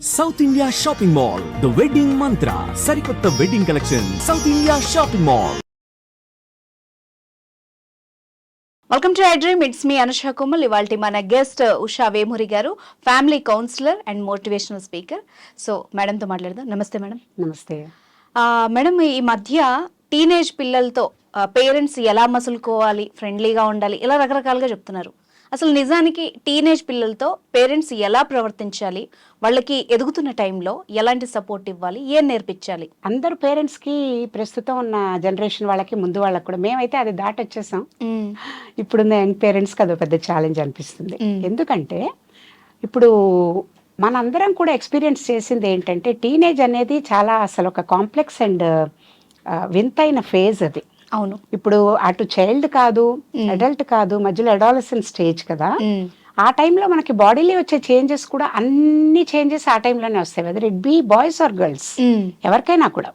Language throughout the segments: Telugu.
South India shopping mall the wedding Mantra సరికొత్త wedding collection South India shopping mall welcome to I dream it's me Anusha Kumal ఇవాళ మన guest Usha Vemuri garu family counsellor and motivational speaker so మేడంతో మాట్లాడదాం. నమస్తే మేడం నమస్తే. ఆ, మేడం ఈ మధ్య టీనేజ్ పిల్లలతో పేరెంట్స్ ఎలా మసులుకోవాలి ఫ్రెండ్లీగా ఉండాలి ఇలా రకరకాలుగా చెప్తున్నారు. అసలు నిజానికి టీనేజ్ పిల్లలతో పేరెంట్స్ ఎలా ప్రవర్తించాలి? వాళ్ళకి ఎదుగుతున్న టైంలో ఎలాంటి సపోర్ట్ ఇవ్వాలి? ఏం నేర్పించాలి? అందరు పేరెంట్స్కి ప్రస్తుతం ఉన్న జనరేషన్ వాళ్ళకి ముందు వాళ్ళకి కూడా మేమైతే అది దాటొచ్చేసాం. ఇప్పుడున్న యంగ్ పేరెంట్స్కి అదో పెద్ద ఛాలెంజ్ అనిపిస్తుంది. ఎందుకంటే ఇప్పుడు మనందరం కూడా ఎక్స్పీరియన్స్ చేసింది ఏంటంటే టీనేజ్ అనేది చాలా అసలు ఒక కాంప్లెక్స్ అండ్ వింతైన ఫేజ్ అది. అవును ఇప్పుడు అటు చైల్డ్ కాదు. అడల్ట్ కాదు మధ్యలో అడాలసెంట్ స్టేజ్ కదా. ఆ టైంలో మనకి బాడీలో వచ్చే చేంజెస్ కూడా అన్ని చేంజెస్ ఆ టైంలోనే వస్తాయి whether it be boys or girls. ఎవరికైనా కూడా.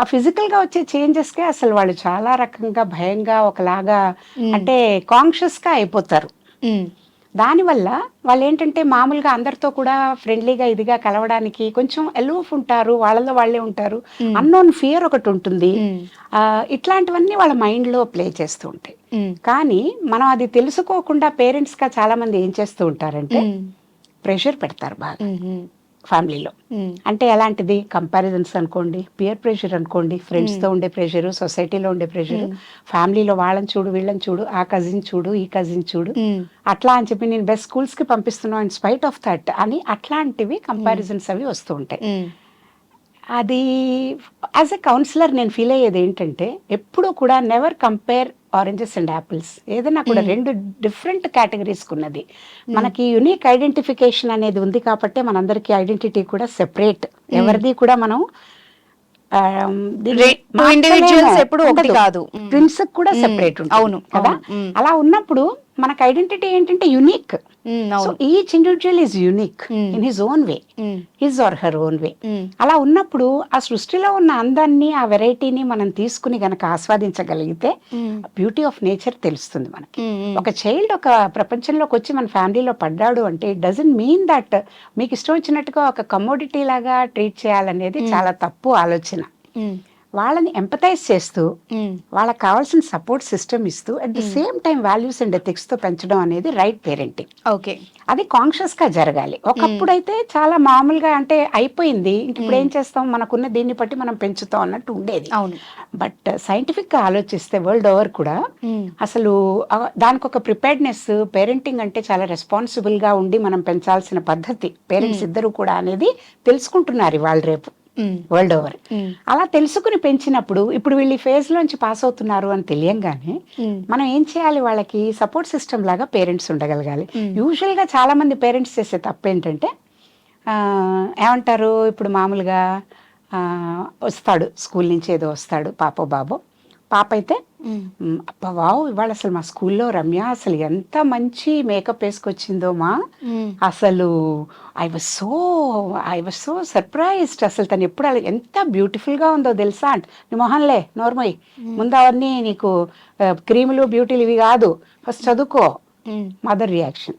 ఆ ఫిజికల్గా వచ్చే చేంజెస్ కే అసలు వాళ్ళు చాలా రకంగా భయంగా ఒకలాగా. అంటే కాన్షియస్గా అయిపోతారు. దానివల్ల వాళ్ళు ఏంటంటే మామూలుగా అందరితో కూడా ఫ్రెండ్లీగా ఇదిగా కలవడానికి కొంచెం ఎలూఫ్ ఉంటారు వాళ్ళలో వాళ్ళే ఉంటారు. అన్నోన్ ఫియర్ ఒకటి ఉంటుంది ఇట్లాంటివన్నీ వాళ్ళ mind లో ప్లే చేస్తూ ఉంటాయి. కానీ మనం అది తెలుసుకోకుండా పేరెంట్స్గా చాలా మంది ఏం చేస్తూ ఉంటారంటే. ప్రెషర్ పెడతారు బాగా. ఫ్యామిలీలో. మ్మ్. అంటే ఎలాంటిది? కంపారిజన్స్ అనుకోండి పియర్ ప్రెషర్ అనుకోండి ఫ్రెండ్స్తో ఉండే ప్రెషర్ సొసైటీలో ఉండే ప్రెషర్ ఫ్యామిలీలో వాళ్ళని చూడు వీళ్ళని చూడు ఆ కజిన్ చూడు ఈ కజిన్ చూడు. అట్లా అని చెప్పి నేను బెస్ట్ స్కూల్స్కి పంపిస్తున్నాను ఇన్ స్పైట్ ఆఫ్ దట్ అని అట్లాంటివి కంపారిజన్స్ అవి వస్తూ ఉంటాయి. అది యాజ్ ఎ కౌన్సిలర్ నేను ఫీల్ అయ్యేది ఏంటంటే ఎప్పుడూ కూడా never compare oranges and apples ఏదైనా కూడా రెండు డిఫరెంట్ కేటగిరీస్ ఉన్నది మనకి యునిక్ ఐడెంటిఫికేషన్ అనేది ఉంది కాబట్టి మనందరికి ఐడెంటిటీ కూడా సెపరేట్ ఎవరిది కూడా మనం ఎప్పుడూ ఒకటి కాదు. ట్విన్స్ కూడా Mm. సెపరేట్ అవును, కదా? అవును. Mm. అలా ఉన్నప్పుడు మనకు ఐడెంటిటీ ఏంటంటే unique. So each individual is unique. In his own way. His or her own way. అలా ఉన్నప్పుడు ఆ సృష్టిలో ఉన్న అందాన్ని ఆ వెరైటీని మనం తీసుకుని గనక ఆస్వాదించగలిగితే. బ్యూటీ ఆఫ్ నేచర్ తెలుస్తుంది మనకి. ఒక చైల్డ్ ఒక ప్రపంచంలోకి వచ్చి మన ఫ్యామిలీలో పడ్డాడు అంటే ఇట్ డజంట్ మీన్ దట్ మీకు ఇష్టం వచ్చినట్టుగా ఒక కమోడిటీ లాగా ట్రీట్ చేయాలనేది చాలా తప్పు ఆలోచన. వాళ్ళని ఎంపతైజ్ చేస్తూ. వాళ్ళకి కావాల్సిన సపోర్ట్ సిస్టమ్ ఇస్తూ at the same time values and ఎథిక్స్తో పెంచడం అనేది రైట్ పేరెంటింగ్ ఓకే. అది కాన్షియస్గా జరగాలి. ఒకప్పుడైతే చాలా మామూలుగా అంటే అయిపోయింది. ఇంక ఇప్పుడు ఏం చేస్తాం? మనకున్న దీన్ని బట్టి మనం పెంచుతాం అన్నట్టు ఉండేది. అవును. బట్ సైంటిఫిక్గా ఆలోచిస్తే వరల్డ్ ఓవర్ కూడా. అసలు దానికి ఒక ప్రిపేర్డ్నెస్ పేరెంటింగ్ అంటే చాలా రెస్పాన్సిబుల్గా ఉండి మనం పెంచాల్సిన పద్ధతి. పేరెంట్స్ ఇద్దరు కూడా అనేది తెలుసుకుంటున్నారు ఇవాళ రేపు. World over hmm. అలా తెలుసుకుని పెంచినప్పుడు ఇప్పుడు వీళ్ళు ఫేజ్ లోంచి పాస్ అవుతున్నారు అని తెలియంగానే మ్మ్. మనం ఏం చేయాలి వాళ్ళకి సపోర్ట్ సిస్టమ్ లాగా పేరెంట్స్ ఉండగలగాలి. యూజువల్గా చాలా మంది పేరెంట్స్ చేసే తప్పు ఏంటంటే ఏమంటారు ఇప్పుడు మామూలుగా వస్తాడు స్కూల్ నుంచి ఏదో వస్తాడు పాపో బాబో పాప అయితే మ్మ్. "మ్, అబ్బా వావ్ ఇవాళ అసలు మా స్కూల్లో రమ్య అసలు ఎంత మంచి మేకప్ వేసుకొచ్చిందో మా. అసలు I was so I was so surprised అసలు తను ఎప్పుడు అలా ఎంత beautiful గా ఉందో తెలుసా అంట. నీ మొహన్లే నోర్మయ్ ముందు అవన్నీ నీకు క్రీములు బ్యూటీలు ఇవి కాదు. ఫస్ట్ చదువుకో. Mother reaction.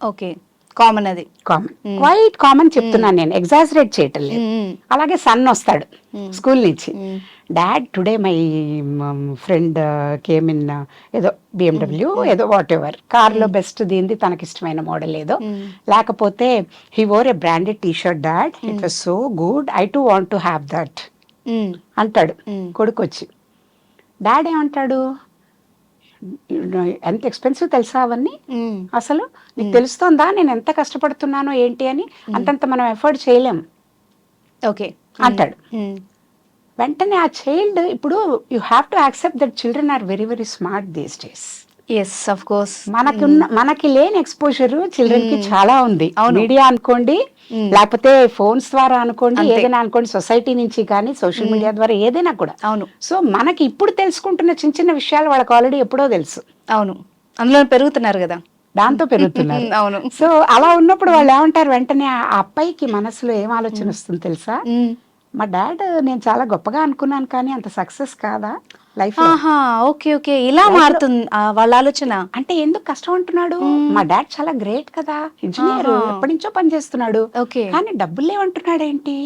ఓకే. కామన్ అది. కామన్. క్వైట్ కామన్ చెప్తున్నాను నేను. ఎగ్జాజరేట్ చేయటం లేదు. అలాగే సన్ వస్తాడు స్కూల్ నుంచి. Dad today my friend came in ఏదో బిఎండబ్ల్యూ ఏదో వాట్ ఎవర్ కార్లో బెస్ట్ దీంది తనకి ఇష్టమైన మోడల్ ఏదో. లేకపోతే he wore a branded T shirt dad it was so good I to want to have that. అంటాడు మ్మ్. కొడుకు వచ్చి డాడ్ ఏమంటాడు? ఎంత ఎక్స్పెన్సివ్ తెలుసా అవన్నీ. అసలు నీకు తెలుస్తోందా? నేను ఎంత కష్టపడుతున్నానో ఏంటి అని అంతంత మనం ఎఫర్ట్ చేయలేం. ఓకే అంటాడు. వెంటనే ఆ చైల్డ్ ఇప్పుడు you have to accept that children are very very smart these days yes of course మనకి ఉన్న మనకి లేని ఎక్స్పోజర్ చిల్డ్రన్కి చాలా ఉంది. మీడియా అనుకోండి Mm. లేకపోతే ఫోన్స్ ద్వారా అనుకోండి. ఏదైనా అనుకోండి సొసైటీ నుంచి కానీ సోషల్ మీడియా ద్వారా ఏదైనా కూడా. అవును. సో మనకి ఇప్పుడు తెలుసుకుంటున్న చిన్న చిన్న విషయాలు వాళ్ళకి ఆల్రెడీ ఎప్పుడో తెలుసు. అవును. అందులో పెరుగుతున్నారు కదా. దాంతో పెరుగుతున్నారు. మ్మ్. అవును. సో అలా ఉన్నప్పుడు వాళ్ళు ఏమంటారు? వెంటనే ఆ అబ్బాయికి మనసులో ఏం ఆలోచన వస్తుంది తెలుసా. మా డాడ్ నేను చాలా గొప్పగా అనుకున్నాను కానీ అంత సక్సెస్ కాదా లైఫ్ ఆహా ఓకే ఓకే. ఇలా మారుతుంది వాళ్ళ ఆలోచన. అంటే ఎందుకు కష్టం అంటున్నాడు? మా డాడ్ చాలా గ్రేట్ కదా. ఇంజనీర్. ఎప్పటి నుంచో పని చేస్తున్నాడు. ఓకే. కానీ డబ్బులు లేవంటున్నాడు ఏంటి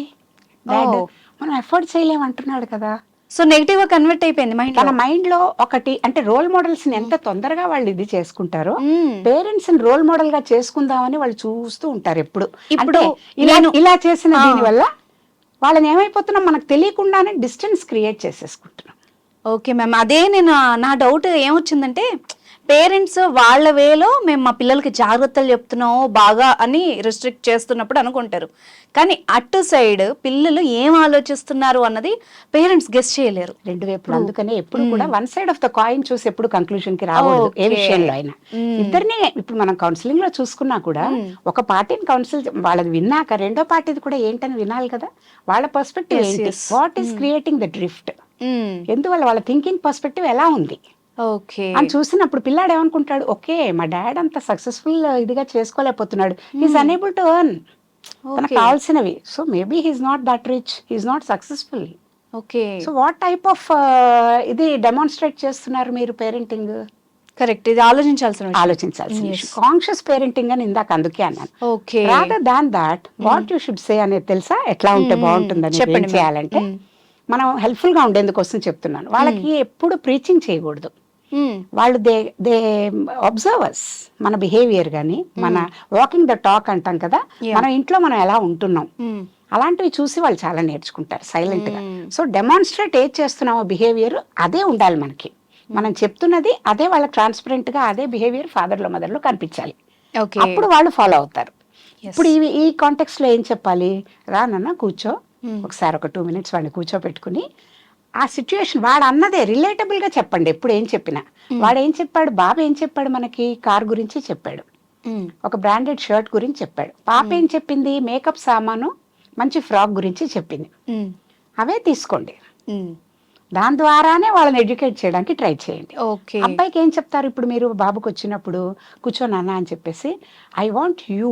డాడ్. మనం ఎఫోర్డ్ చేయలేమంటున్నాడు కదా. సో నెగిటివ్గా కన్వర్ట్ అయిపోయింది మైండ్ తన మైండ్లో ఒకటి అంటే రోల్ మోడల్స్ని ఎంత తొందరగా వాళ్ళు ఇది చేసుకుంటారో పేరెంట్స్ని రోల్ మోడల్గా చేసుకుందామని వాళ్ళు చూస్తూ ఉంటారు ఎప్పుడు. ఇప్పుడు ఇలా ఇలా చేసిన. దీని వల్ల వాళ్ళని ఏమైపోతున్నాం? మనకు తెలియకుండానే డిస్టెన్స్ క్రియేట్ చేసేసుకుంటున్నాం. Okay ma'am. అదే నేను నా డౌట్ ఏమొచ్చిందంటే పేరెంట్స్ వాళ్ళ వేలో మేము మా పిల్లలకి జాగ్రత్తలు చెప్తున్నాము బాగా అని రిస్ట్రిక్ట్ చేస్తున్నప్పుడు అనుకుంటారు. కానీ అటు సైడ్ పిల్లలు ఏం ఆలోచిస్తున్నారు అన్నది పేరెంట్స్ గెస్ట్ చేయలేరు. రెండు వైపులు. అందుకనే ఎప్పుడు కూడా one side of the coin చూసి ఎప్పుడు కంక్లూజన్కి రాకూడదు. ఏ. విషయంలో అయినా. ఇద్దరిని ఇప్పుడు మనం కౌన్సిలింగ్లో చూసుకున్నా కూడా ఒక పార్టీని కౌన్సిల్ వాళ్ళది విన్నాక రెండో పార్టీది కూడా ఏంటని వినాలి కదా? వాళ్ళ పర్స్పెక్టివ్ ఏంటి. What is creating the drift ఎందువల్ల వాళ్ళ థింకింగ్ పర్స్పెక్టివ్ ఎలా ఉంది? ఓకే. అని చూసినప్పుడు పిల్లాడు ఏమనుకుంటాడు ఓకే మా డాడ్ అంత సక్సెస్ఫుల్ ఇదిగా చేసుకోలేకపోతున్నాడు. హీస్ అనేబుల్ టు ఎర్న్ తనకు. కావాల్సినవి. So maybe he's not that rich he's not successful okay. So what type of ఇది డెమాన్స్ట్రేట్ చేస్తున్నారు మీరు పేరెంటింగ్ కరెక్ట్ ఇది ఆలోచించాల్సిన. ఆలోచించాల్సిన కాన్షియస్ పేరెంటింగ్ అని ఇందాక అందుకే అన్నాను. Okay. Rather than that what you should say అనేది తెలుసా? ఎట్లా ఉంటే బాగుంటుందని చెప్పండి. చేయాలంటే మనం హెల్ప్ఫుల్గా ఉండేందుకోసం చెప్తున్నాను. వాళ్ళకి ఎప్పుడు ప్రీచింగ్ చేయకూడదు. వాళ్ళు దే దే అబ్జర్వర్స్ మన బిహేవియర్ కానీ మన వాకింగ్ ద టాక్ అంటాం కదా. మనం ఇంట్లో మనం ఎలా ఉంటున్నాం? మ్మ్. అలాంటివి చూసి వాళ్ళు చాలా నేర్చుకుంటారు సైలెంట్గా. సో డెమాన్స్ట్రేట్ ఏది చేస్తున్నామో బిహేవియర్ అదే ఉండాలి మనకి. మనం చెప్తున్నది అదే వాళ్ళకి ట్రాన్స్పరెంట్గా అదే బిహేవియర్ ఫాదర్లో మదర్లో కనిపించాలి. ఓకే అప్పుడు వాళ్ళు ఫాలో అవుతారు. ఇప్పుడు ఇవి ఈ కాంటెక్స్ట్లో ఏం చెప్పాలి? రానన్న కూర్చో. ఒకసారి ఒక టూ మినిట్స్ వాడిని కూర్చోపెట్టుకుని ఆ సిచ్యుయేషన్ వాడు అన్నదే రిలేటబుల్గా చెప్పండి ఎప్పుడు ఏం చెప్పినా. వాడు ఏం చెప్పాడు బాబు ఏం చెప్పాడు మనకి కార్ గురించి చెప్పాడు. ఒక బ్రాండెడ్ షర్ట్ గురించి చెప్పాడు. పాప ఏం చెప్పింది మేకప్ సామాను మంచి ఫ్రాక్ గురించి చెప్పింది. అవే తీసుకోండి. దాని ద్వారానే వాళ్ళని ఎడ్యుకేట్ చేయడానికి ట్రై చేయండి. ఓకే. అబ్బాయికి ఏం చెప్తారు ఇప్పుడు మీరు బాబుకి వచ్చినప్పుడు కూర్చో నాన్న అని చెప్పేసి I want you.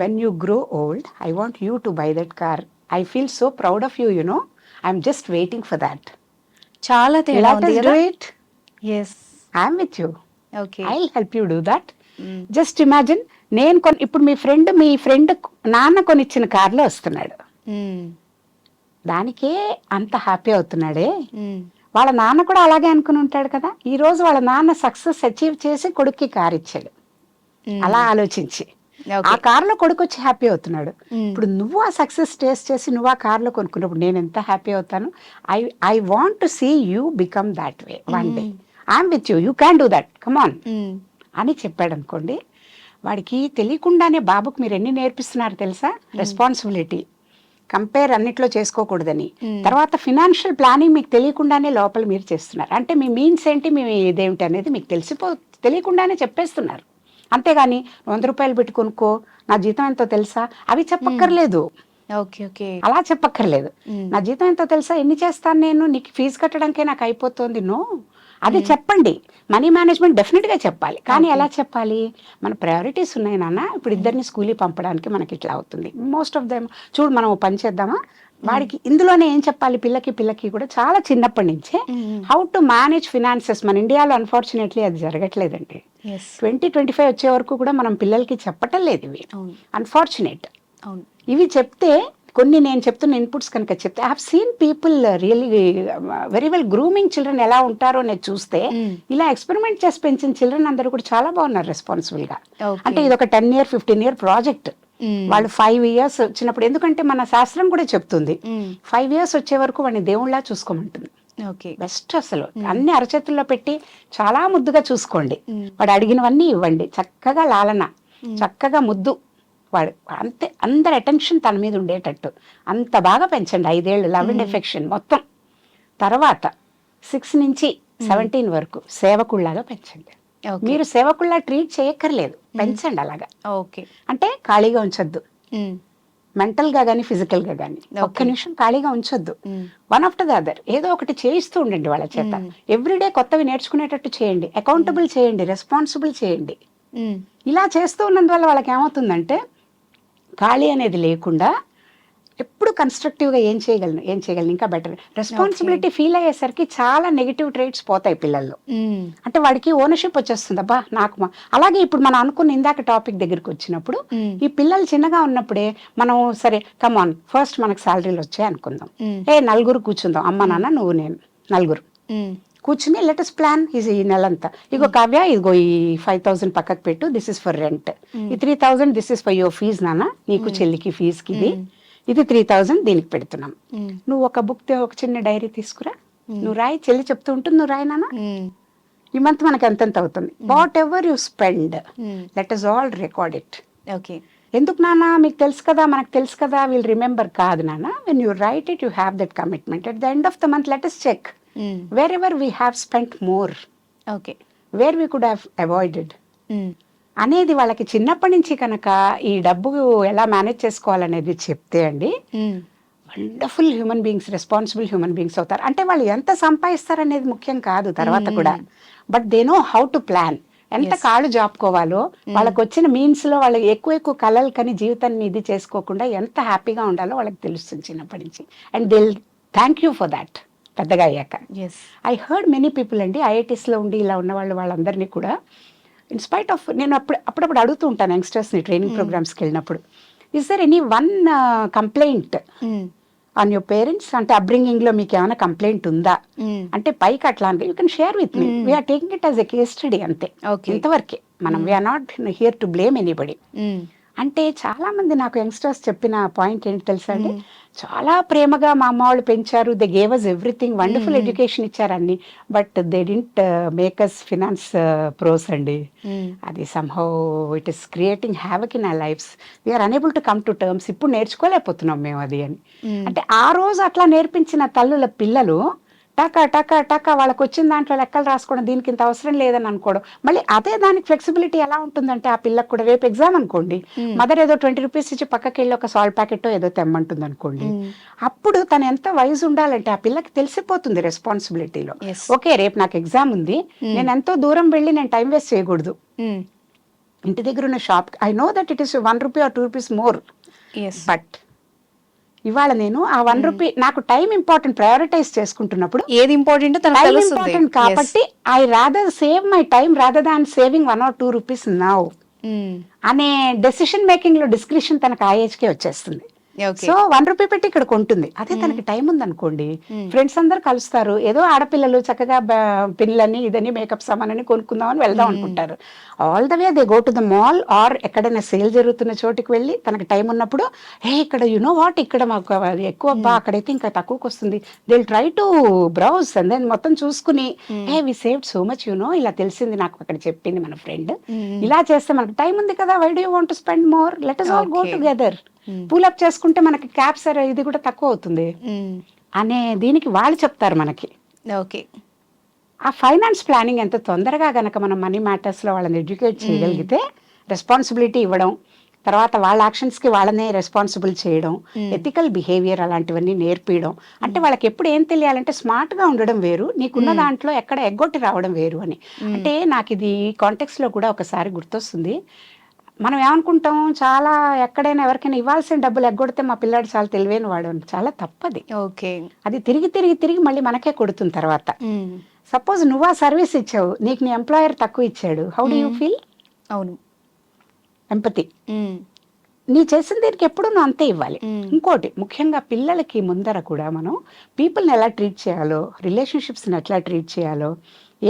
When you grow old I want you to buy that car I feel so proud of you you know I'm just waiting for that చాలా తేడా ఉంది డూ కదా it's I'm with you okay I help you do that just imagine నేను కొన్ని ఇప్పుడు మీ ఫ్రెండ్ మీ ఫ్రెండ్ నాన్న కొనిచ్చిన కార్లో వస్తున్నాడు. మ్మ్. దానికే అంత హ్యాపీ అవుతున్నాడే. మ్మ్. వాళ్ళ నాన్న కూడా అలాగే అనుకుని ఉంటాడు కదా. ఈ రోజు వాళ్ళ నాన్న సక్సెస్ అచీవ్ చేసి కొడుక్కి కార్ ఇచ్చాడు మ్మ్. అలా ఆలోచించి. ఆ కార్లో కొడుకు వచ్చి హ్యాపీ అవుతున్నాడు. మ్మ్. ఇప్పుడు నువ్వు ఆ సక్సెస్ టేస్ట్ చేసి నువ్వు ఆ కార్లో కొనుక్కున్నప్పుడు నేను ఎంత హ్యాపీ అవుతాను? I I want to see you become that way one day I'm with you you can do that come on hmm. అని చెప్పాడు అనుకోండి వాడికి తెలియకుండానే బాబుకు మీరు ఎన్ని నేర్పిస్తున్నారు తెలుసా? రెస్పాన్సిబిలిటీ కంపేర్ అన్నిట్లో చేసుకోకూడదని. తర్వాత ఫినాన్షియల్ ప్లానింగ్ మీకు తెలియకుండానే లోపల మీరు చేస్తున్నారు. అంటే మీ మీన్స్ ఏంటి మీ ఇదేమిటి అనేది మీకు తెలిసిపో తెలియకుండానే చెప్పేస్తున్నారు. అంతేగాని వంద రూపాయలు పెట్టి కొనుక్కో నా జీతం ఎంతో తెలుసా? అవి చెప్పక్కర్లేదు. Okay okay. అలా చెప్పక్కర్లేదు. నా జీతం ఎంతో తెలుసా? ఎన్ని చేస్తాను నేను? నీకు ఫీజు కట్టడానికే నాకు అయిపోతుంది నో. అది చెప్పండి. మనీ మేనేజ్మెంట్ డెఫినెట్గా చెప్పాలి. కానీ ఎలా చెప్పాలి? మన ప్రయారిటీస్ ఉన్నాయి నాన్న. ఇప్పుడు ఇద్దరిని స్కూల్కి పంపడానికి మనకి ఇట్లా అవుతుంది. మోస్ట్ ఆఫ్ దెమ్ చూడు మనం పని చేద్దామా? వాడికి ఇందులోనే ఏం చెప్పాలి పిల్లకి పిల్లకి కూడా చాలా చిన్నప్పటి నుంచే. హౌ టు మేనేజ్ ఫినాన్సెస్ మన ఇండియాలో అన్ఫార్చునేట్లీ అది జరగట్లేదండి ట్వంటీ ట్వంటీ ఫైవ్ వచ్చే వరకు కూడా మనం పిల్లలకి చెప్పటం లేదు ఇవి అన్ఫార్చునేట్ ఇవి చెప్తే కొన్ని నేను చెప్తున్న ఇన్పుట్స్ కనుక చెప్తే I have seen people really very well grooming children ఎలా ఉంటారో అనేది చూస్తే. ఇలా ఎక్స్పెరిమెంట్ చేసి పెంచిన చిల్డ్రన్ అందరూ కూడా చాలా బాగున్నారు రెస్పాన్సిబుల్గా. అంటే ఇది ఒక ten year fifteen year project. వాళ్ళు ఫైవ్ ఇయర్స్ వచ్చినప్పుడు ఎందుకంటే మన శాస్త్రం కూడా చెప్తుంది. ఫైవ్ ఇయర్స్ వచ్చే వరకు వాడిని దేవుళ్ళ చూసుకోమంటుంది. ఓకే. బెస్ట్ అసలు. అన్ని అరచేతుల్లో పెట్టి చాలా ముద్దుగా చూసుకోండి. వాడు అడిగినవన్నీ ఇవ్వండి. చక్కగా లాలన చక్కగా ముద్దు. వాడు అంతే అందరి అటెన్షన్ తన మీద ఉండేటట్టు. అంత బాగా పెంచండి. ఐదేళ్ళు లవ్ అండ్ ఎఫెక్షన్ మొత్తం. తర్వాత సిక్స్ నుంచి సెవెంటీన్ వరకు సేవకుల్లాగా పెంచండి. మీరు సేవకుల్లా ట్రీట్ చేయక్కర్లేదు. పెంచండి అలాగా. ఓకే. అంటే ఖాళీగా ఉంచొద్దు. మ్మ్. మెంటల్గా కానీ ఫిజికల్గా కానీ ఒక్క. నిమిషం ఖాళీగా ఉంచొద్దు. One after the other. ఏదో ఒకటి చేయిస్తూ ఉండండి వాళ్ళ చేత. ఎవ్రీడే కొత్తవి నేర్చుకునేటట్టు చేయండి. అకౌంటబుల్ చేయండి. రెస్పాన్సిబుల్ చేయండి. ఇలా చేస్తూ ఉన్నందువల్ల వాళ్ళకి ఏమవుతుందంటే ఖాళీ అనేది లేకుండా ఎప్పుడు కన్స్ట్రక్టివ్గా ఏం చేయగలను ఏం చేయగలను ఇంకా బెటర్ రెస్పాన్సిబిలిటీ ఫీల్ అయ్యేసరికి చాలా నెగిటివ్ ట్రేట్స్ పోతాయి పిల్లల్లో. మ్మ్. అంటే వాడికి ఓనర్షిప్ వచ్చేస్తుంది అబ్బా నాకు మా- అలాగే ఇప్పుడు మనం అనుకున్న ఇందాక టాపిక్ దగ్గరికి వచ్చినప్పుడు మ్మ్. ఈ పిల్లలు చిన్నగా ఉన్నప్పుడే మనం సరే కమాన్ ఫస్ట్ మనకు శాలరీలు వచ్చాయి అనుకుందాం. మ్మ్. ఏ నలుగురు కూర్చుందాం అమ్మ నాన్న నువ్వు నేను నలుగురు. కూర్చుని లెటస్ ప్లాన్ ఇది ఈ నెలంతా. ఇగో కావ్య ఇదిగో ఈ ఫైవ్ థౌసండ్ పక్కకు పెట్టు దిస్ ఇస్ ఫర్ రెంట్ ఈ three thousand this is for your fees నాన్న నీకు చెల్లికి ఫీజుకి ఇది ఇది త్రీ థౌసండ్ దీనికి పెడుతున్నాం. నువ్వు ఒక బుక్ ఒక చిన్న డైరీ తీసుకురా. నువ్వు రాయి చెల్లి చెప్తూ ఉంటుంది నువ్వు రాయి నాన్న. ఈ మంత్ మనకి ఎంతెంత అవుతుంది? Whatever you spend. Let is all record it okay ఎందుకు నాన్న? మీకు తెలుసు కదా మనకు తెలుసు కదా విల్ రిమెంబర్ కాదు నాన్న. When you write it you have that commitment at the end of the month let is check. Wherever we have spent more okay where we could have avoided. అనేది వాళ్ళకి చిన్నప్పటి నుంచి కనుక ఈ డబ్బు ఎలా మేనేజ్ చేసుకోవాలనేది చెప్తే అండి. Wonderful human beings responsible human beings అవుతారు. అంటే వాళ్ళు ఎంత సంపాదిస్తారనేది ముఖ్యం కాదు తర్వాత కూడా. But they know how to plan. ఎంత కాళ్ళు జాపుకోవాలో వాళ్ళకి వచ్చిన మీన్స్లో వాళ్ళకి ఎక్కువ ఎక్కువ కలలు కని జీవితాన్ని ఇది చేసుకోకుండా ఎంత హ్యాపీగా ఉండాలో వాళ్ళకి తెలుస్తుంది చిన్నప్పటి నుంచి. And they'll thank you for that పెద్దగా అయ్యాక. Yes I heard many people అండి ఐఐటీస్లో ఉండి ఇలా ఉన్న వాళ్ళు వాళ్ళందరినీ కూడా ఇన్స్పైట్ ఆఫ్ నేను అప్పుడు అప్పుడప్పుడు అడుగుతూ ఉంటాను యంగ్స్టర్స్ని ట్రైనింగ్ ప్రోగ్రామ్స్కి వెళ్ళినప్పుడు. Is there any one complaint. On your parents అంటే అబ్రింగింగ్లో మీకు ఏమైనా కంప్లైంట్ ఉందా? మ్మ్. అంటే పైకి అట్లా you can share with me we're taking it as a case study అంతే. Okay. ఇంతవరకే. మనం we're not here to blame anybody. అంటే చాలా మంది నాకు యంగ్స్టర్స్ చెప్పిన పాయింట్ ఏంటి తెలుసా అండి చాలా ప్రేమగా మా అమ్మ వాళ్ళు పెంచారు. They gave us everything wonderful education ఇచ్చారు అన్ని but they didn't make us finance pros అండి. మ్మ్. అది somehow it is creating havoc in ఆ lives we're unable to come to terms ఇప్పుడు నేర్చుకోలేకపోతున్నాం మేము అది అని. అంటే ఆ రోజు అట్లా నేర్పించిన తల్లుల పిల్లలు టక టక టక వాళ్ళకి వచ్చిన దాంట్లో లెక్కలు రాసుకోవడం దీనికి ఇంత అవసరం లేదని అనుకోవడం. మళ్ళీ అదే దానికి ఫ్లెక్సిబిలిటీ ఎలా ఉంటుందంటే ఆ పిల్లకి కూడా రేపు ఎగ్జామ్ అనుకోండి. మదర్ ఏదో ట్వంటీ రూపీస్ ఇచ్చి పక్కకి వెళ్ళి ఒక సాల్ట్ ప్యాకెట్ ఏదో తెమ్మంటుంది అనుకోండి. అప్పుడు తను ఎంత వయసు ఉండాలంటే ఆ పిల్లకి తెలిసిపోతుంది రెస్పాన్సిబిలిటీలో. ఓకే రేపు నాకు ఎగ్జామ్ ఉంది. నేను ఎంతో దూరం వెళ్ళి నేను టైం వేస్ట్ చేయకూడదు. ఇంటి దగ్గర ఉన్న shop I know that it is one rupee or two rupees more but ఇవాళ నేను ఆ వన్ రూపీ నాకు టైం ఇంపార్టెంట్ ప్రయారిటైజ్ చేసుకుంటున్నప్పుడు ఏది ఇంపార్టెంట్ టైం ఇంపార్టెంట్ కాబట్టి I rather save my time rather than saving one or two rupees now. అనే డెసిషన్ మేకింగ్లో డిస్క్రిప్షన్ తనకు ఆ ఏజ్ కే వచ్చేస్తుంది. సో వన్ రూపీ పెట్టి ఇక్కడ కొంటుంది. అదే తనకి టైం ఉందనుకోండి ఫ్రెండ్స్ అందరు కలుస్తారు. ఏదో ఆడపిల్లలు చక్కగా పిన్లని ఇదని మేకప్ సామాన్ అని కొనుక్కుందామని వెళ్దాం అనుకుంటారు. All the way they go to the mall or ఎక్కడైనా సేల్ జరుగుతున్న చోటికి వెళ్ళి తనకి టైం ఉన్నప్పుడు హే ఇక్కడ యు నో వాట్ ఇక్కడ మాకు ఎక్కువ బా అక్కడైతే ఇంకా తక్కువకి వస్తుంది. They try to browse and then మొత్తం చూసుకుని hey we save so much you know ఇలా తెలిసింది నాకు అక్కడ చెప్పింది మన ఫ్రెండ్ ఇలా చేస్తే మనకి టైం ఉంది కదా why do want spend more let us all go. Together pool up చేసుకుంటే మనకి క్యాప్సర్ ఇది కూడా తక్కువ అవుతుంది. అనే దీనికి వాళ్ళు చెప్తారు మనకి. ఓకే. ఆ ఫైనాన్స్ ప్లానింగ్ ఎంత తొందరగా గనక మనం మనీ మ్యాటర్స్లో వాళ్ళని ఎడ్యుకేట్ చేయగలిగితే రెస్పాన్సిబిలిటీ ఇవ్వడం తర్వాత వాళ్ళ యాక్షన్స్కి వాళ్ళనే రెస్పాన్సిబుల్ చేయడం ఎథికల్ బిహేవియర్ అలాంటివన్నీ నేర్పించడం అంటే వాళ్ళకి ఎప్పుడు ఏం తెలియాలంటే స్మార్ట్గా ఉండడం వేరు నీకున్న దాంట్లో ఎక్కడ ఎగ్గొట్టి రావడం వేరు అని. అంటే నాకు ఇది కాంటెక్స్లో కూడా ఒకసారి గుర్తొస్తుంది. మనం ఏమనుకుంటాం? చాలా ఎక్కడైనా ఎవరికైనా ఇవ్వాల్సిన డబ్బులు ఎగ్గొడితే మా పిల్లాడు చాలా తెలివైన వాడు చాలా తప్పది. ఓకే. అది తిరిగి తిరిగి తిరిగి మళ్ళీ మనకే కొడుతుంది తర్వాత. సపోజ్ నువ్వు ఆ సర్వీస్ ఇచ్చావు నీకు నీ ఎంప్లాయర్ తక్కువ ఇచ్చాడు. హౌ డు యూ ఫీల్ అవును. ఎంపతి. నీ చేసిన దీనికి ఎప్పుడు నువ్వు అంతే ఇవ్వాలి. ఇంకోటి ముఖ్యంగా పిల్లలకి ముందర కూడా మనం పీపుల్ని ఎలా ట్రీట్ చేయాలో రిలేషన్షిప్స్ని ఎట్లా ట్రీట్ చేయాలో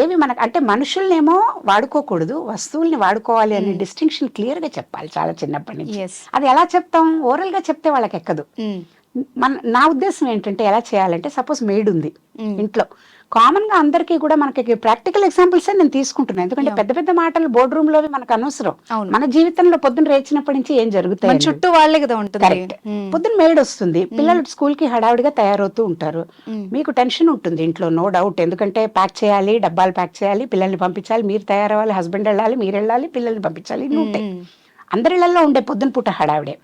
ఏవి మనకు అంటే మనుషుల్నేమో వాడుకోకూడదు వస్తువుల్ని వాడుకోవాలి అనే డిస్టింక్షన్ క్లియర్గా చెప్పాలి చాలా చిన్నప్పటి నుంచి. అది ఎలా చెప్తాం ఓరల్గా చెప్తే వాళ్ళకి ఎక్కదు. మన నా ఉద్దేశం ఏంటంటే ఎలా చేయాలంటే సపోజ్ మెయిడ్ ఉంది. ఇంట్లో కామన్గా అందరికీ కూడా మనకి ప్రాక్టికల్ ఎగ్జాంపుల్స్ నేను తీసుకుంటున్నాను ఎందుకంటే పెద్ద పెద్ద మాటలు బోర్డు రూమ్ లోవి మనకు అనవసరం. మన జీవితంలో పొద్దున్న రేచినప్పటి నుంచి ఏం జరుగుతాయి చుట్టూ వాళ్ళే కదా ఉంటుంది. మ్మ్. పొద్దున్న మేడ్ వస్తుంది పిల్లలు స్కూల్కి హడావుడిగా తయారవుతూ ఉంటారు. మ్మ్. మీకు టెన్షన్ ఉంటుంది ఇంట్లో నో డౌట్ ఎందుకంటే ప్యాక్ చేయాలి డబ్బాలు ప్యాక్ చేయాలి పిల్లల్ని పంపించాలి మీరు తయారవ్వాలి హస్బెండ్ వెళ్ళాలి మీరు వెళ్ళాలి పిల్లల్ని పంపించాలి ఇన్ని ఉంటాయి. అందరిళ్ళలో ఉండే పొద్దున పూట హడావిడే.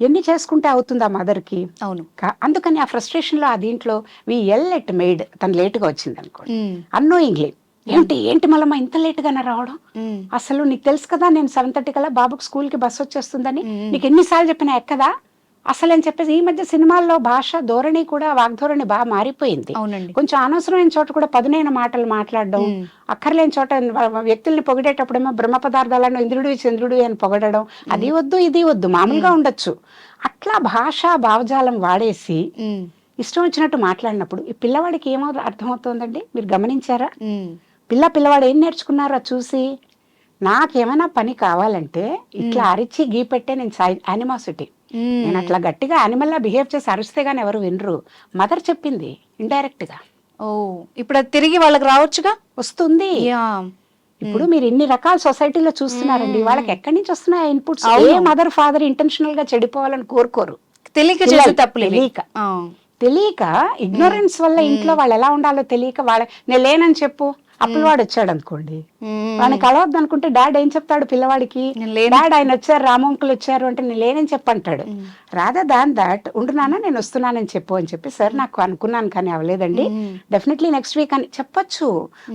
ఎన్ని చేసుకుంటే అవుతుంది ఆ మదర్కి? అవును. అందుకని ఆ ఫ్రస్ట్రేషన్లో ఆ దీంట్లో వి ఎల్ ఎట్ మెయిడ్ తను లేటుగా వచ్చింది అనుకోండి. అన్నోయింగ్లీ. ఏంటి ఏంటి మళ్ళీ ఇంత లేటుగానే రావడం. అసలు నీకు తెలుసు కదా నేను సెవెన్ థర్టీ కల్లా బాబుకి స్కూల్కి బస్ వచ్చేస్తుందని. నీకు ఎన్నిసార్లు చెప్పినా ఎక్కదా? అసలు అని చెప్పేసి ఈ మధ్య సినిమాల్లో భాష ధోరణి కూడా వాగ్ధోరణి బాగా మారిపోయింది. కొంచెం అనవసరమైన చోట కూడా పదునైన మాటలు మాట్లాడడం. అక్కర్లేని చోట వ్యక్తుల్ని పొగిడేటప్పుడేమో బ్రహ్మ పదార్థాలను ఇంద్రుడు చంద్రుడు అని పొగడడం అది వద్దు ఇది వద్దు మామూలుగా ఉండొచ్చు. అట్లా భాష భావజాలం వాడేసి ఇష్టం వచ్చినట్టు మాట్లాడినప్పుడు ఈ పిల్లవాడికి ఏమో అర్థమవుతోందండి? మీరు గమనించారా? పిల్ల పిల్లవాడు ఏం నేర్చుకున్నారో చూసి నాకేమైనా పని కావాలంటే ఇట్లా అరిచి గీ పెట్టే నేను యానిమాసిటీ ఉమ్. నేను అట్లా గట్టిగా యానిమల్ లా బిహేవ్ చేసి అరిస్తే గానీ ఎవరు వినరు. మదర్ చెప్పింది ఇండైరెక్ట్గా. ఓ ఇప్పుడు అది తిరిగి వాళ్ళకి రావచ్చుగా? వస్తుంది. ఇప్పుడు మీరు ఇన్ని రకాల సొసైటీలో చూస్తున్నారండి వాళ్ళకి ఎక్కడి నుంచి వస్తున్నాయి ఇన్పుట్స్ ఏ. మదర్ ఫాదర్ ఇంటెన్షనల్గా చెడిపోవాలని కోరుకోరు. తెలియక ఇవి. తెలియక. తెలియక ఇగ్నోరెన్స్ వల్ల ఇంట్లో వాళ్ళు ఎలా ఉండాలో తెలియక వాళ్ళ నేను లేనని చెప్పు. అప్పులవాడు వచ్చాడు అనుకోండి వాడిని కలవద్దు అనుకుంటే డాడ్ ఏం చెప్తాడు పిల్లవాడికి. డాడ్ ఆయన వచ్చారు రామంకులు వచ్చారు అంటే నేను లేనని చెప్పంటాడు. రాదా దాన్ దాట్. ఉంటున్నానా నేను వస్తున్నానని చెప్పు అని చెప్పి సార్ నాకు అనుకున్నాను కానీ అవ్వలేదండి. డెఫినెట్లీ నెక్స్ట్ వీక్ అని చెప్పొచ్చు.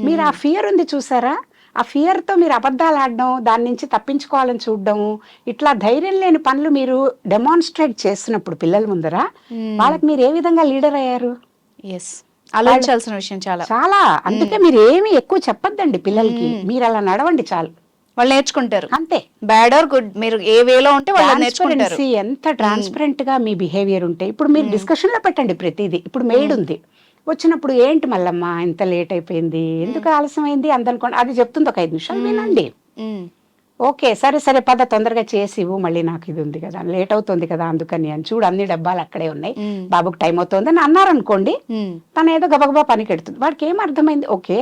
మీరు ఆ ఫియర్ ఉంది చూసారా? ఆ fear తో మీరు అబద్ధాలు ఆడడం దాని నుంచి తప్పించుకోవాలని చూడడం ఇట్లా ధైర్యం లేని పనులు మీరు డెమాన్స్ట్రేట్ చేస్తున్నప్పుడు పిల్లల ముందర వాళ్ళకి మీరు ఏ విధంగా లీడర్ అయ్యారు? ఎస్. ఆలోచించాల్సిన విషయం చాలా. చాలా. అందుకే మీరు ఏమి ఎక్కువ చెప్పొద్దండి పిల్లలకి. మీరు అలా నడవండి చాలు. వాళ్ళు నేర్చుకుంటారు. అంతే. బ్యాడ్ ఆర్ గుడ్ మీరు ఏ వేలో ఉంటే వాళ్ళు నేర్చుకుంటారు. ఎంత ట్రాన్స్పరెంట్గా మీ బిహేవియర్ ఉంటే ఇప్పుడు మీరు డిస్కషన్లో పెట్టండి ప్రతిదీ. ఇప్పుడు మెయిడ్ ఉంది వచ్చినప్పుడు ఏంటి మల్లమ్మ ఇంత లేట్ అయిపోయింది? ఎందుకు ఆలస్యం అయింది అందనుకోండి అది చెప్తుంది ఒక ఐదు నిమిషాలు వినండి. ఓకే సరే సరే పద తొందరగా చేసి ఇవ్వు మళ్ళీ నాకు ఇది ఉంది కదా లేట్ అవుతుంది కదా అందుకని అని. చూడు అన్ని డబ్బాలు అక్కడే ఉన్నాయి. బాబుకి టైం అవుతుంది అని అన్నారనుకోండి తను ఏదో గబగబా పనికెడుతుంది వాడికి ఏం అర్థమైంది? ఓకే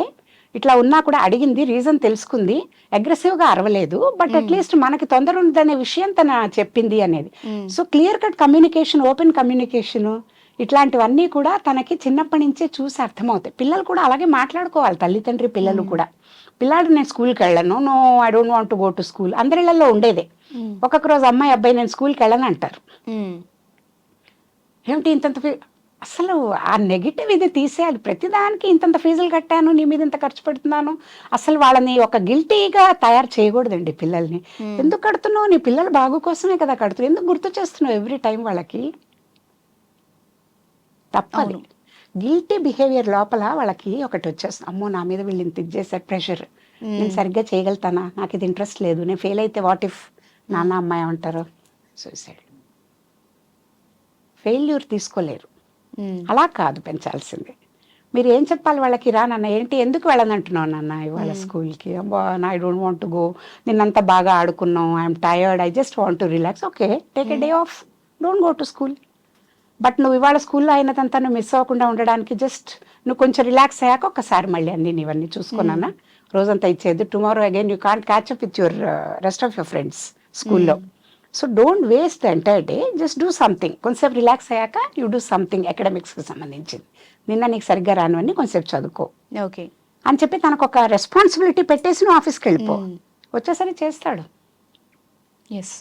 ఇట్లా ఉన్నా కూడా అడిగింది రీజన్ తెలుసుకుంది అగ్రెసివ్గా అరవలేదు బట్ అట్లీస్ట్ మనకి తొందర ఉందనే విషయం తన చెప్పింది అనేది. So clear cut communication open communication ఇట్లాంటివన్నీ కూడా తనకి చిన్నప్పటి నుంచే చూసి అర్థమవుతాయి. పిల్లలు కూడా అలాగే మాట్లాడుకోవాలి తల్లిదండ్రి పిల్లలు కూడా. పిల్లాడు నేను స్కూల్కి వెళ్ళను. No I don't want go to school అందరిళ్ళల్లో ఉండేదే. ఒక్కొక్క రోజు అమ్మాయి అబ్బాయి నేను స్కూల్కి వెళ్ళను అంటారు. ఏమిటి ఇంతంత ఫీ? అసలు ఆ నెగిటివ్ ఇది తీసేయాలి. ప్రతిదానికి ఇంతంత ఫీజులు కట్టాను నీ మీద ఇంత ఖర్చు పెడుతున్నాను. అసలు వాళ్ళని ఒక గిల్టీగా తయారు చేయకూడదండి పిల్లల్ని. ఎందుకు కడుతున్నావు? నీ పిల్లల బాగు కోసమే కదా కడుతున్నావు ఎందుకు గుర్తు చేస్తున్నావు ఎవ్రీ టైం వాళ్ళకి? తప్పది. గిల్టీ బిహేవియర్ లోపల వాళ్ళకి ఒకటి వచ్చేస్తుంది. అమ్మో నా మీద వీళ్ళు ఇంత ఇది చేశారు ప్రెషర్ నేను సరిగ్గా చేయగలుగుతానా? నాకు ఇది ఇంట్రెస్ట్ లేదు. నేను ఫెయిల్ అయితే వాట్ ఇఫ్ నాన్న అమ్మాయి అంటారు సూసైడ్ ఫెయిల్యూర్ తీసుకోలేరు. అలా కాదు పెంచాల్సింది. మీరు ఏం చెప్పాలి వాళ్ళకి? రా నాన్న ఏంటి? ఎందుకు వెళ్ళనంటున్నావు నాన్న ఇవాళ స్కూల్కి? అబ్బా ఐ డోంట్ వాంట్ గో నిన్నంత బాగా ఆడుకున్నాం I'm tired I just want to relax okay take a day off don't go to school but నువ్వు ఇవాళ స్కూల్లో అయినదంతా నువ్వు మిస్ అవ్వకుండా ఉండడానికి జస్ట్ నువ్వు కొంచెం రిలాక్స్ అయ్యాక ఒకసారి మళ్ళీ అన్ని ఇవన్నీ చూసుకున్నానా? రోజంతా ఇచ్చేది tomorrow again you can't catch up with your rest of your friends స్కూల్లో. So don't waste the entire day just do something కొంచెంసేపు రిలాక్స్ అయ్యాక యూ డూ సంథింగ్ అకాడమిక్స్కి సంబంధించింది. నిన్న నీకు సరిగ్గా రానివన్నీ కొంచెంసేపు చదువుకో. ఓకే అని చెప్పి తనకు ఒక రెస్పాన్సిబిలిటీ పెట్టేసి నువ్వు ఆఫీస్కి వెళ్ళిపో వచ్చేసరి చేస్తాడు. ఎస్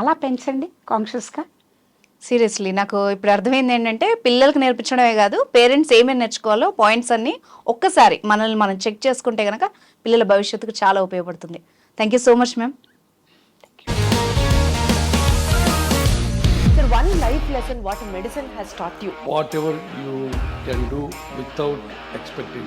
అలా పెంచండి కాన్షియస్గా సీరియస్లీ నాకు ఇప్పుడు అర్థమైంది ఏంటంటే పిల్లలకు నేర్పించడమే కాదు పేరెంట్స్ ఏమేమి నేర్చుకోవాలో పాయింట్స్ అన్ని ఒక్కసారి మనల్ని మనం చెక్ చేసుకుంటే కనుక పిల్లల భవిష్యత్తుకు చాలా ఉపయోగపడుతుంది thank you so much ma'am Sir, one life lesson what medicine has taught you. whatever you can do without expecting.